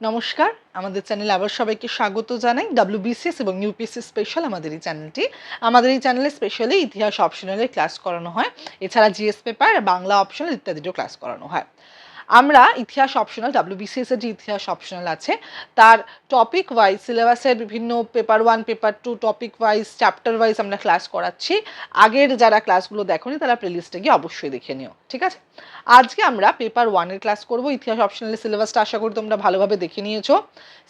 নমস্কার। আমাদের চ্যানেলে আবার সবাইকে স্বাগত জানাই। ডাব্লিউবিসিএস এবং ইউপিএসসি স্পেশাল আমাদের এই চ্যানেলটি। আমাদের এই চ্যানেলে স্পেশালি ইতিহাস অপশনালে ক্লাস করানো হয়। এছাড়া জিএস পেপার বাংলা অপশনাল ইত্যাদিরও ক্লাস করানো হয়। আমরা ইতিহাস অপশনাল ডাব্লিউবিসিএস এর যে ইতিহাস অপশনাল আছে, তার টপিক ওয়াইজ সিলেবাসের বিভিন্ন paper one paper two topic wise chapter wise আমরা ক্লাস করাচ্ছি। আগের যারা ক্লাসগুলো দেখোনি, তারা প্লেলিস্টে গিয়ে অবশ্যই দেখে নিও, ঠিক আছে? আজকে আমরা পেপার ওয়ানের ক্লাস করব, ইতিহাস অপশনালের সিলেবাসটা আশা করি তোমরা ভালোভাবে দেখে নিয়েছো।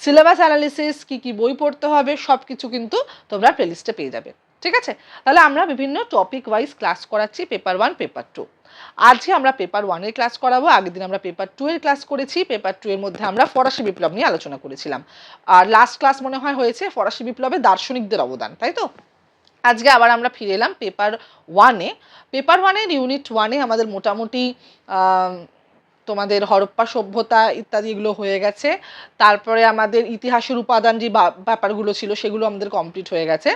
সিলেবাস অ্যানালিসিস কি কি বই পড়তে হবে সব কিছু কিন্তু তোমরা প্লেলিস্টে পেয়ে যাবে, ঠিক আছে? তাহলে আমরা বিভিন্ন টপিক ওয়াইজ ক্লাস করাচ্ছি পেপার ওয়ান পেপার টু আজকে আমরা পেপার ওয়ানের ক্লাস করাবো, আগের দিন আমরা পেপার টু এর ক্লাস করেছি পেপার টু এর মধ্যে আমরা ফরাসি বিপ্লব নিয়ে আলোচনা করেছিলাম। আর লাস্ট ক্লাস মনে হয় হয়েছে ফরাসি বিপ্লবে দার্শনিকদের অবদান, তাই তো? আজকে আবার আমরা ফিরে এলাম পেপার ওয়ানে পেপার ওয়ানের ইউনিট ওয়ানে আমাদের মোটামুটি তোমাদের হরপ্পা সভ্যতা ইত্যাদি এগুলো হয়ে গেছে। তারপরে আমাদের ইতিহাসের উপাদান যে ব্যাপারগুলো ছিল সেগুলো আমাদের কমপ্লিট হয়ে গেছে।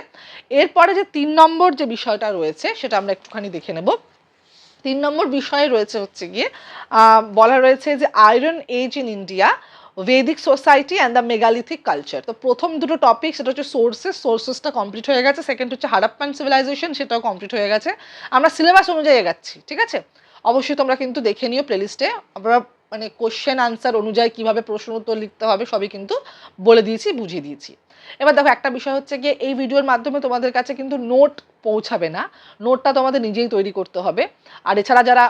এরপরে যে তিন নম্বর যে বিষয়টা রয়েছে সেটা আমরা একটুখানি দেখে নেব। তিন নম্বর বিষয়ে রয়েছে হচ্ছে গিয়ে বলা রয়েছে যে iron age in India Vedic society and the megalithic culture তো প্রথম দুটো টপিক সেটা হচ্ছে সোর্সেস সোর্সেসটা কমপ্লিট হয়ে গেছে। সেকেন্ড হচ্ছে হারাপ্পান সিভিলাইজেশন সেটাও কমপ্লিট হয়ে গেছে। আমরা সিলেবাস অনুযায়ী এগাচ্ছি, ঠিক আছে? অবশ্যই তোমরা কিন্তু দেখে নিও প্লেলিস্টে আমরা মানে কোশ্চেন আনসার অনুযায়ী কীভাবে প্রশ্ন উত্তর লিখতে হবে সবই কিন্তু বলে দিয়েছি, বুঝিয়ে দিয়েছি। এবার দেখো একটা বিষয় হচ্ছে গিয়ে এই ভিডিওর মাধ্যমে তোমাদের কাছে কিন্তু নোট পৌঁছাবে না। নোটটা তোমাদের নিজেই তৈরি করতে হবে। আর এছাড়া যারা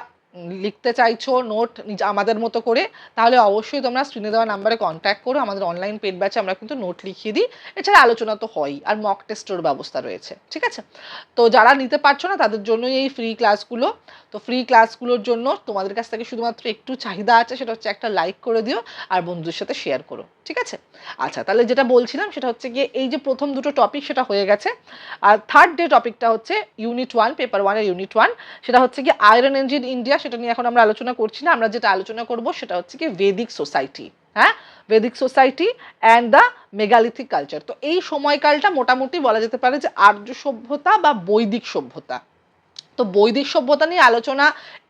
লিখতে চাইছো নোট আমাদের মতো করে, তাহলে অবশ্যই তোমরা স্ক্রিনে দেওয়া নাম্বারে কন্ট্যাক্ট করো। আমাদের অনলাইন পেড ব্যাচে আমরা কিন্তু নোট লিখিয়ে দিই। এছাড়া আলোচনা তো হয়ই, আর মক টেস্টের ব্যবস্থা রয়েছে, ঠিক আছে? তো যারা নিতে পারছ না, তাদের জন্যই এই ফ্রি ক্লাসগুলো তো ফ্রি ক্লাসগুলোর জন্য তোমাদের কাছ থেকে শুধুমাত্র একটু চাহিদা আছে, সেটা হচ্ছে একটা লাইক করে দিও, আর বন্ধুদের সাথে শেয়ার করো, ঠিক আছে? আচ্ছা তাহলে যেটা বলছিলাম, সেটা হচ্ছে গিয়ে এই যে প্রথম দুটো টপিক সেটা হয়ে গেছে। আর থার্ড ডে টপিকটা হচ্ছে ইউনিট ওয়ান পেপার ওয়ানের ইউনিট ওয়ান সেটা হচ্ছে গিয়ে আয়রন ইঞ্জিন ইন্ডিয়া সেটা নিয়ে এখন আমরা আলোচনা করছি না। আমরা যেটা আলোচনা করব সেটা হচ্ছে কি ভেদিক সোসাইটি হ্যাঁ? Vedic society and the megalithic culture তো এই সময়কালটা মোটামুটি বলা যেতে পারে যে আর্য সভ্যতা বা বৈদিক সভ্যতা। তো বৈদিক সভ্যতা নিয়ে আলোচনা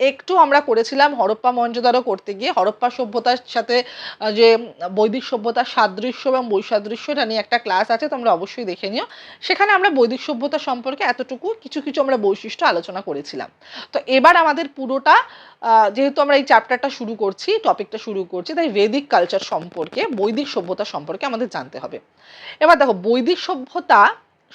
একটু আমরা করেছিলাম হরপ্পা মহেঞ্জোদারো করতে গিয়ে। হরপ্পা সভ্যতার সাথে যে বৈদিক সভ্যতার সাদৃশ্য এবং বৈসাদৃশ্য, এটা নিয়ে একটা ক্লাস আছে, তোমরা অবশ্যই দেখে নিও। সেখানে আমরা বৈদিক সভ্যতা সম্পর্কে এতটুকু কিছু কিছু আমরা বৈশিষ্ট্য আলোচনা করেছিলাম। তো এবার আমাদের পুরোটা যেহেতু আমরা এই চ্যাপ্টারটা শুরু করছি টপিকটা শুরু করছি, তাই ভেদিক কালচার সম্পর্কে, বৈদিক সভ্যতা সম্পর্কে আমাদের জানতে হবে। এবার দেখো, বৈদিক সভ্যতা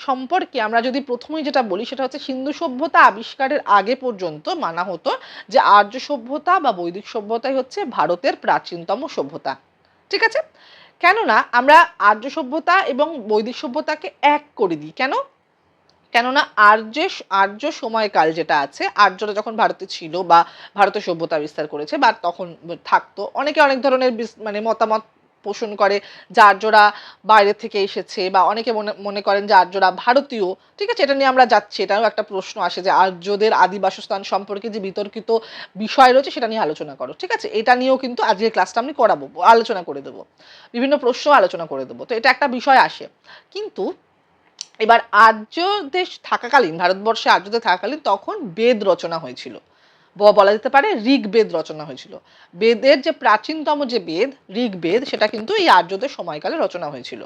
সম্পর্কে আমরা যদি প্রথমেই যেটা বলি, সেটা হচ্ছে সিন্ধু সভ্যতা আবিষ্কারের আগে পর্যন্ত মানা হতো যে আর্য সভ্যতা বা বৈদিক সভ্যতাই হচ্ছে ভারতের প্রাচীনতম সভ্যতা। ঠিক আছে? কেননা আমরা আর্য সভ্যতা এবং বৈদিক সভ্যতাকে এক করে দিই। কেন? কেননা আর্য আর্য সময়কাল যেটা আছে, আর্যরা যখন ভারতে ছিল বা ভারতের সভ্যতা বিস্তার করেছে বা তখন থাকতো, অনেকে অনেক ধরনের মানে মতামত পোষণ করে যে আর্যরা বাইরে থেকে এসেছে বা অনেকে মনে মনে করেন যে আর্যরা ভারতীয়। ঠিক আছে, এটা নিয়ে আমরা যাচ্ছি, এটাও একটা প্রশ্ন আসে যে আর্যদের আদি বাসস্থান সম্পর্কে যে বিতর্কিত বিষয় রয়েছে, সেটা নিয়ে আলোচনা করো। ঠিক আছে, এটা নিয়েও কিন্তু আজকের ক্লাসটা আমি করাবো, আলোচনা করে দেবো। বিভিন্ন প্রশ্ন আলোচনা করে দেবো। তো এটা একটা বিষয় আসে। কিন্তু এবার আর্য দেশ থাকাকালীন, ভারতবর্ষে আর্যদের থাকাকালীন তখন বেদ রচনা হয়েছিল। বলা যেতে পারে ঋগ্বেদ রচনা হয়েছিল। বেদের যে প্রাচীনতম যে বেদ, ঋগ্বেদ, সেটা কিন্তু এই আর্যদের সময়কালে রচনা হয়েছিল।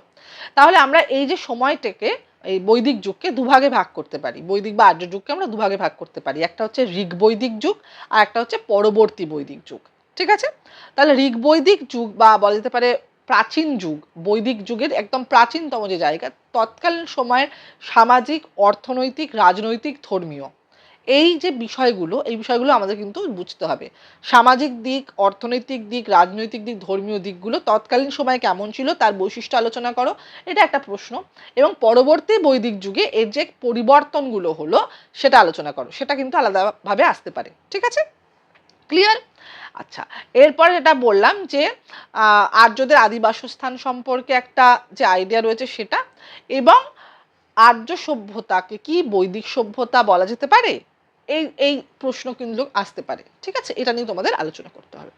তাহলে আমরা এই যে সময়টাকে এই বৈদিক যুগকে দুভাগে ভাগ করতে পারি। বৈদিক বা আর্য যুগকে আমরা দুভাগে ভাগ করতে পারি। একটা হচ্ছে ঋগ বৈদিক যুগ আর একটা হচ্ছে পরবর্তী বৈদিক যুগ। ঠিক আছে? তাহলে ঋগ বৈদিক যুগ বা বলা যেতে পারে প্রাচীন যুগ, বৈদিক যুগের একদম প্রাচীনতম যে জায়গা, তৎকালীন সময়ের সামাজিক, অর্থনৈতিক, রাজনৈতিক, ধর্মীয়। এই যে বিষয়গুলো, এই বিষয়গুলো আমাদের কিন্তু বুঝতে হবে। সামাজিক দিক, অর্থনৈতিক দিক, রাজনৈতিক দিক, ধর্মীয় দিকগুলো তৎকালীন সময় কেমন ছিল, তার বৈশিষ্ট্য আলোচনা করো। এটা একটা প্রশ্ন। এবং পরবর্তী বৈদিক যুগে এর যে পরিবর্তনগুলো হলো, সেটা আলোচনা করো। সেটা কিন্তু আলাদাভাবে আসতে পারে। ঠিক আছে? ক্লিয়ার আচ্ছা এরপরে যেটা বললাম যে আর্যদের আদিবাসস্থান সম্পর্কে একটা যে আইডিয়া রয়েছে সেটা, এবং আর্য সভ্যতাকে কি বৈদিক সভ্যতা বলা যেতে পারে? এই এই প্রশ্ন কিন্তু আসতে পারে। ঠিক আছে? এটা নিয়ে তোমাদের আলোচনা করতে হবে।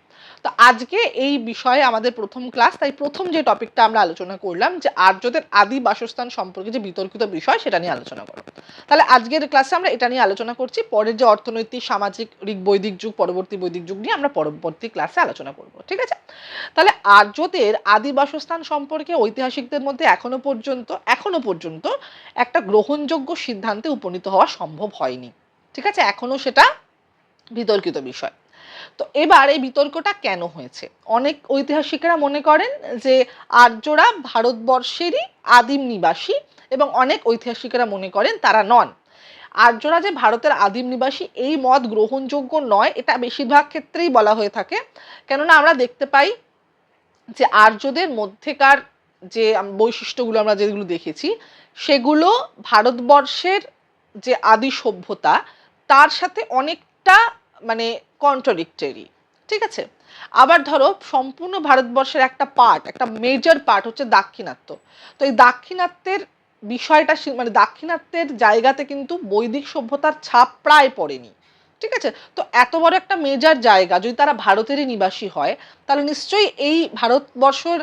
তো আজকে এই বিষয়ে আমাদের প্রথম ক্লাস তাই প্রথম যে টপিকটা আমরা আলোচনা করলাম, যে আর্যদের আদি বাসস্থান সম্পর্কে যে বিতর্কিত বিষয়, সেটা নিয়ে আলোচনা করো। তাহলে আজকের ক্লাসে আমরা এটা নিয়ে আলোচনা করছি। পরের যে অর্থনৈতিক, সামাজিক ঋগ বৈদিক যুগ, পরবর্তী বৈদিক যুগ নিয়ে আমরা পরবর্তী ক্লাসে আলোচনা করব। ঠিক আছে? তাহলে আর্যদের আদি বাসস্থান সম্পর্কে ঐতিহাসিকদের মধ্যে এখনও পর্যন্ত এখনও পর্যন্ত একটা গ্রহণযোগ্য সিদ্ধান্তে উপনীত হওয়া সম্ভব হয়নি। ঠিক আছে? এখনও সেটা বিতর্কিত বিষয়। তো এবার এই বিতর্কটা কেন হয়েছে? অনেক ঐতিহাসিকরা মনে করেন যে আর্যরা ভারতবর্ষেরই আদিম নিবাসী এবং অনেক ঐতিহাসিকরা মনে করেন তারা নন। আর্যরা যে ভারতের আদিম নিবাসী, এই মত গ্রহণযোগ্য নয়, এটা বেশিরভাগ ক্ষেত্রেই বলা হয়ে থাকে। কেননা আমরা দেখতে পাই যে আর্যদের মধ্যেকার যে বৈশিষ্ট্যগুলো আমরা যেগুলো দেখেছি, সেগুলো ভারতবর্ষের যে আদি সভ্যতা তার সাথে অনেকটা মানে কন্ট্রাডিক্টরি ঠিক আছে? আবার ধরো, সম্পূর্ণ ভারতবর্ষের একটা পার্ট একটা মেজর পার্ট হচ্ছে দাক্ষিণাত্য। তো এই দাক্ষিণাত্যের বিষয়টা মানে দাক্ষিণাত্যের জায়গাতে কিন্তু বৈদিক সভ্যতার ছাপ প্রায় পড়েনি, ঠিক আছে? তো এত বড় একটা মেজার জায়গা, যদি তারা ভারতেরই নিবাসী হয়, তাহলে নিশ্চয়ই এই ভারতবর্ষর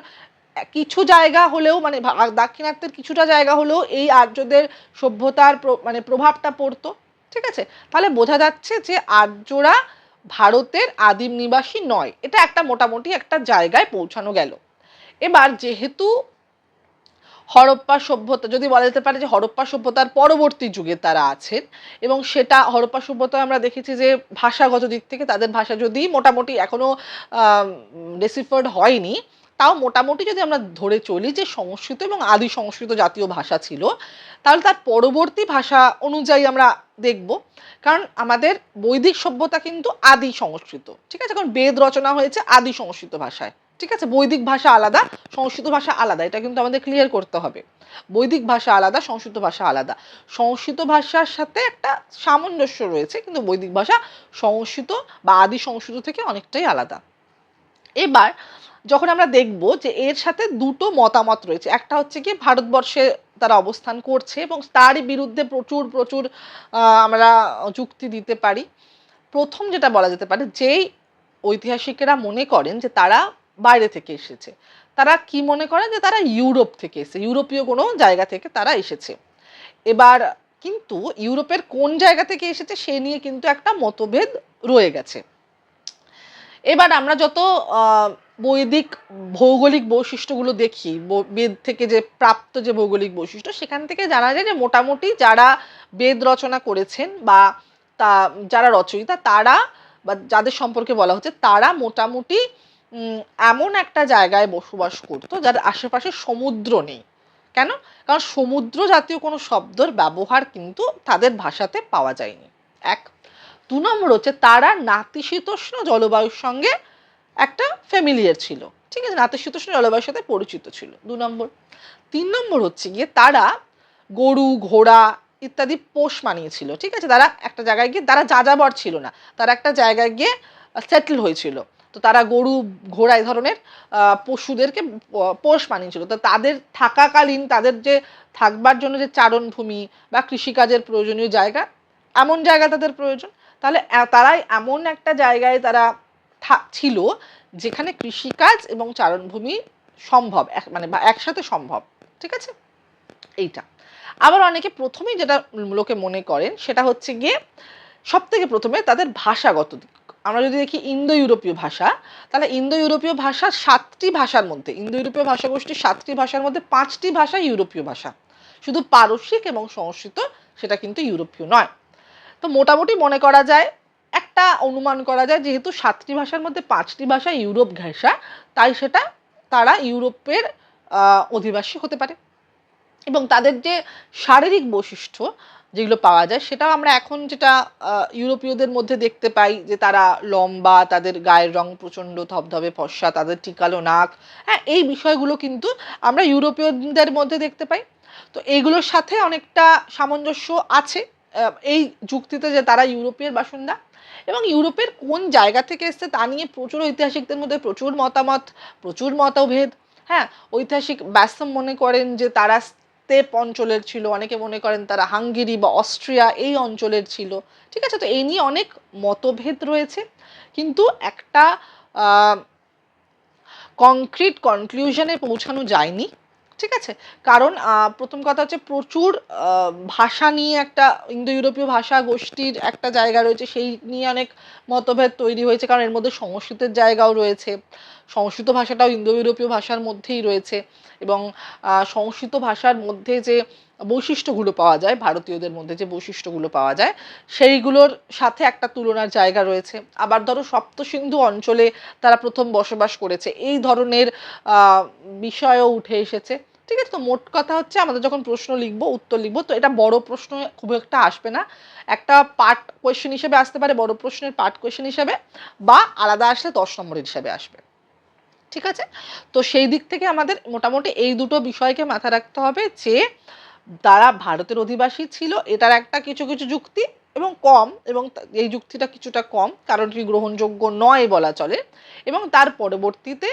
কিছু জায়গা হলেও মানে দাক্ষিণাত্যের কিছুটা জায়গা হলেও এই আর্যদের সভ্যতার মানে প্রভাবটা পড়তো। ঠিক আছে? তাহলে বোঝা যাচ্ছে যে আর্যরা ভারতের আদিম নিবাসী নয়। এটা একটা মোটামুটি একটা জায়গায় পৌঁছানো গেল। এবার যেহেতু হরপ্পা সভ্যতা, যদি বলা যেতে পারে যে হরপ্পা সভ্যতার পরবর্তী যুগে তারা আছেন এবং সেটা হরপ্পা সভ্যতায় আমরা দেখেছি যে ভাষাগত দিক থেকে তাদের ভাষা যদি মোটামুটি এখনও ডেসিফার্ড হয়নি তাও মোটামুটি যদি আমরা ধরে চলি যে সংস্কৃত এবং আদি সংস্কৃত জাতীয় ভাষা ছিল, তাহলে তার পরবর্তী ভাষা অনুযায়ী আমরা দেখব। কারণ আমাদের বৈদিক সভ্যতা কিন্তু আদি সংস্কৃত, ঠিক আছে? কারণ বেদ রচনা হয়েছে আদি সংস্কৃত ভাষায়, ঠিক আছে? বৈদিক ভাষা আলাদা, সংস্কৃত ভাষা আলাদা, এটা কিন্তু আমাদের ক্লিয়ার করতে হবে। বৈদিক ভাষা আলাদা, সংস্কৃত ভাষা আলাদা। সংস্কৃত ভাষার সাথে একটা সামঞ্জস্য রয়েছে, কিন্তু বৈদিক ভাষা সংস্কৃত বা আদি সংস্কৃত থেকে অনেকটাই আলাদা। এবার যখন আমরা দেখব যে এর সাথে দুটো মতামত রয়েছে, একটা হচ্ছে কি ভারতবর্ষে তারা অবস্থান করছে এবং তারই বিরুদ্ধে প্রচুর প্রচুর আমরা যুক্তি দিতে পারি। প্রথম যেটা বলা যেতে পারে, যেই ঐতিহাসিকেরা মনে করেন যে তারা বাইরে থেকে এসেছে, তারা কি মনে করেন যে তারা ইউরোপ থেকে এসেছে, ইউরোপীয় কোনো জায়গা থেকে তারা এসেছে। এবার কিন্তু ইউরোপের কোন জায়গা থেকে এসেছে সে নিয়ে কিন্তু একটা মতভেদ রয়ে গেছে। এবার আমরা যত বৈদিক ভৌগোলিক বৈশিষ্ট্যগুলো দেখি বেদ থেকে যে প্রাপ্ত যে ভৌগোলিক বৈশিষ্ট্য, সেখান থেকে জানা যায় যে মোটামুটি যারা বেদ রচনা করেছেন বা তা, যারা রচয়িতা, তারা বা যাদের সম্পর্কে বলা হচ্ছে, তারা মোটামুটি এমন একটা জায়গায় বসবাস করতো যার আশেপাশে সমুদ্র নেই। কেন? কারণ সমুদ্র জাতীয় কোনো শব্দর ব্যবহার কিন্তু তাদের ভাষাতে পাওয়া যায়নি। এক দু নম্বর হচ্ছে তারা নাতিশীতোষ্ণ জলবায়ুর সঙ্গে একটা ফ্যামিলিয়ার ছিল। ঠিক আছে নাতিশীতোষ্ণ জলবায়ুর সাথে পরিচিত ছিল। দু নম্বর। তিন নম্বর হচ্ছে গিয়ে তারা গরু, ঘোড়া ইত্যাদি পোষ মানিয়েছিল। ঠিক আছে, তারা একটা জায়গায় গিয়ে, তারা যাযাবর ছিল না। তারা একটা জায়গায় গিয়ে সেটেল হয়েছিল। তো তারা গরু, ঘোড়া এই ধরনের পশুদেরকে পোষ মানিয়েছিল। তো তাদের থাকাকালীন, তাদের যে থাকবার জন্য যে চারণভূমি বা কৃষিকাজের প্রয়োজনীয় জায়গা, এমন জায়গা তাদের প্রয়োজন। তাহলে তারাই এমন একটা জায়গায় তারা ছিল যেখানে কৃষিকাজ এবং চারণভূমি সম্ভব মানে বা একসাথে সম্ভব, ঠিক আছে? এইটা। আবার অনেকে প্রথমেই যেটা লোকে মনে করেন সেটা হচ্ছে গিয়ে সব থেকে প্রথমে তাদের ভাষাগত দিক। আমরা যদি দেখি ইন্দো ইউরোপীয় ভাষা, তাহলে ইন্দো ইউরোপীয় ভাষা সাতটি ভাষার মধ্যে ইন্দো ইউরোপীয় ভাষাগোষ্ঠীর সাতটি ভাষার মধ্যে পাঁচটি ভাষা ইউরোপীয় ভাষা। শুধু পারসিক এবং সংস্কৃত, সেটা কিন্তু ইউরোপীয় নয়। তো মোটামুটি মনে করা যায়, একটা অনুমান করা যায় যেহেতু সাতটি ভাষার মধ্যে পাঁচটি ভাষা ইউরোপ ঘেঁষা, তাই সেটা তারা ইউরোপের অধিবাসী হতে পারে। এবং তাদের যে শারীরিক বৈশিষ্ট্য যেগুলো পাওয়া যায়, সেটাও আমরা এখন যেটা ইউরোপীয়দের মধ্যে দেখতে পাই যে তারা লম্বা, তাদের গায়ের রং প্রচণ্ড ধবধবে, ফর্সা, তাদের টিকালো নাক হ্যাঁ এই বিষয়গুলো কিন্তু আমরা ইউরোপীয়দের মধ্যে দেখতে পাই। তো এইগুলোর সাথে অনেকটা সামঞ্জস্য আছে। এই যুক্তিতে যে তারা ইউরোপের বাসিন্দা এবং ইউরোপের কোন জায়গা থেকে এসছে তা নিয়ে প্রচুর ঐতিহাসিকদের মধ্যে প্রচুর মতামত, প্রচুর মতভেদ। হ্যাঁ ঐতিহাসিক ব্যাসম মনে করেন যে তারা স্তেপ অঞ্চলের ছিল, অনেকে মনে করেন তারা হাঙ্গেরি বা অস্ট্রিয়া এই অঞ্চলের ছিল। ঠিক আছে, তো এই নিয়ে অনেক মতভেদ রয়েছে। কিন্তু একটা কংক্রিট কনক্লুশনে পৌঁছানো যায়নি। ঠিক আছে? কারণ প্রথম কথা হচ্ছে প্রচুর ভাষা নিয়ে একটা ইন্দো ইউরোপীয় ভাষা গোষ্ঠীর একটা জায়গা রয়েছে, সেই নিয়ে অনেক মতভেদ তৈরি হয়েছে, কারণ এর মধ্যে সংস্কৃতের জায়গাও রয়েছে। সংস্কৃত ভাষাটাও ইন্দো ইউরোপীয় ভাষার মধ্যেই রয়েছে এবং সংস্কৃত ভাষার মধ্যে যে বৈশিষ্ট্যগুলো পাওয়া যায়, ভারতীয়দের মধ্যে যে বৈশিষ্ট্যগুলো পাওয়া যায়, সেইগুলোর সাথে একটা তুলনার জায়গা রয়েছে। আবার ধরো সপ্তসিন্ধু অঞ্চলে তারা প্রথম বসবাস করেছে। এই ধরনের বিষয়ও উঠে এসেছে। ঠিক আছে, তো মোট কথা হচ্ছে আমাদের যখন প্রশ্ন লিখব, উত্তর লিখব, তো এটা বড় প্রশ্ন খুব একটা আসবে না। একটা পার্ট কোয়েশ্চেন হিসেবে আসতে পারে, বড় প্রশ্নের পার্ট কোয়েশ্চেন হিসেবে, বা আলাদা আসলে দশ নম্বরের হিসাবে আসবে। ঠিক আছে? তো সেই দিক থেকে আমাদের মোটামুটি এই দুটো বিষয়কে মাথায় রাখতে হবে যে, তারা ভারতের অধিবাসী ছিল, এটার একটা কিছু কিছু যুক্তি এবং কম এবং এই যুক্তিটা কিছুটা কম, কারণ এটি গ্রহণযোগ্য নয় বলা চলে। এবং তার পরবর্তীতে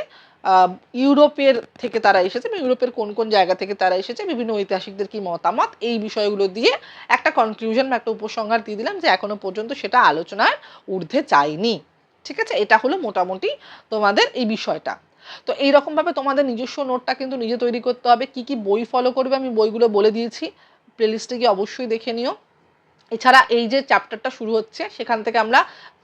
ইউরোপের থেকে তারা এসেছে ইউরোপের কোন কোন জায়গা থেকে তারা এসেছে, বিভিন্ন ঐতিহাসিকদের কি মতামত, এই বিষয়গুলো দিয়ে একটা কনক্লুশন বা একটা উপসংহার দিয়ে দিলাম যে, এখনও পর্যন্ত সেটা আলোচনার ঊর্ধ্বে যায়নি। ঠিক আছে? এটা হলো মোটামুটি তোমাদের এই বিষয়টা। তো এইরকমভাবে তোমাদের নিজস্ব নোটটা কিন্তু নিজে তৈরি করতে হবে। কি কি বই ফলো করবে আমি বইগুলো বলে দিয়েছি। প্লেলিস্টে গিয়ে অবশ্যই দেখে নিও। এছাড়া এই যে চ্যাপ্টারটা শুরু হচ্ছে, সেখান থেকে আমরা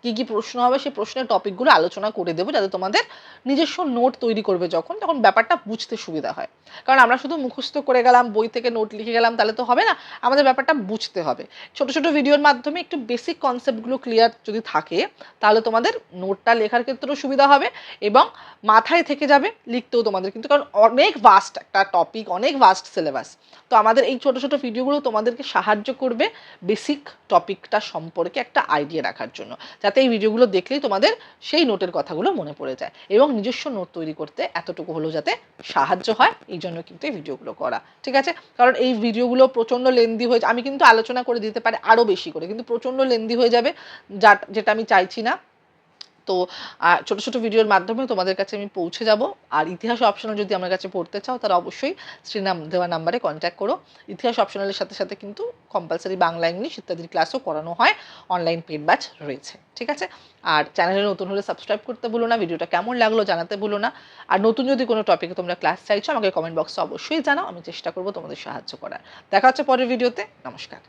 কি কি প্রশ্ন হবে সেই প্রশ্নের টপিকগুলো আলোচনা করে দেবো, যাতে তোমাদের নিজস্ব নোট তৈরি করবে যখন, তখন ব্যাপারটা বুঝতে সুবিধা হয়। কারণ আমরা শুধু মুখস্থ করে গেলাম, বই থেকে নোট লিখে গেলাম, তাহলে তো হবে না, আমাদের ব্যাপারটা বুঝতে হবে। ছোট ছোট ভিডিওর মাধ্যমে একটু বেসিক কনসেপ্টগুলো ক্লিয়ার যদি থাকে, তাহলে তোমাদের নোটটা লেখার ক্ষেত্রেও সুবিধা হবে এবং মাথায় থেকে যাবে লিখতেও তোমাদের কিন্তু, কারণ অনেক ভাস্ট একটা টপিক অনেক ভাস্ট সিলেবাস তো আমাদের এই ছোট ছোট ভিডিওগুলো তোমাদেরকে সাহায্য করবে বেসিক টপিকটা সম্পর্কে একটা আইডিয়া রাখার জন্য, যাতে এই ভিডিওগুলো দেখলেই তোমাদের সেই নোটের কথাগুলো মনে পড়ে যায় এবং নিজস্ব নোট তৈরি করতে এতটুকু হলেও যাতে সাহায্য হয়, এই জন্য কিন্তু এই ভিডিওগুলো করা, ঠিক আছে? কারণ এই ভিডিওগুলো প্রচণ্ড লেন্দি হয়ে আমি কিন্তু আলোচনা করে দিতে পারি আরও বেশি করে, কিন্তু প্রচণ্ড লেন্দি হয়ে যাবে যা যেটা আমি চাইছি না তো ছোট ছোট ভিডিওর মাধ্যমে তোমাদের কাছে আমি পৌঁছে যাব। আর ইতিহাস অপশনাল যদি আমার কাছে পড়তে চাও, তাহলে অবশ্যই শ্রীনাম দেওয়া নাম্বারে কন্ট্যাক্ট করো। ইতিহাস অপশনালের সাথে সাথে কিন্তু কম্পালসারি বাংলা, ইংলিশ ইত্যাদির ক্লাসও করানো হয়। অনলাইন পেড ব্যাচ রয়েছে, ঠিক আছে? আর চ্যানেলে নতুন হলে সাবস্ক্রাইব করতে ভুলো না, ভিডিওটা কেমন লাগল জানাতে ভুলো না। আর নতুন যদি কোনো টপিকে তোমরা ক্লাস চাইছো, আমাকে কমেন্ট বক্সে অবশ্যই জানাও, আমি চেষ্টা করব তোমাদের সাহায্য করার। দেখা হচ্ছে পরের ভিডিওতে নমস্কার।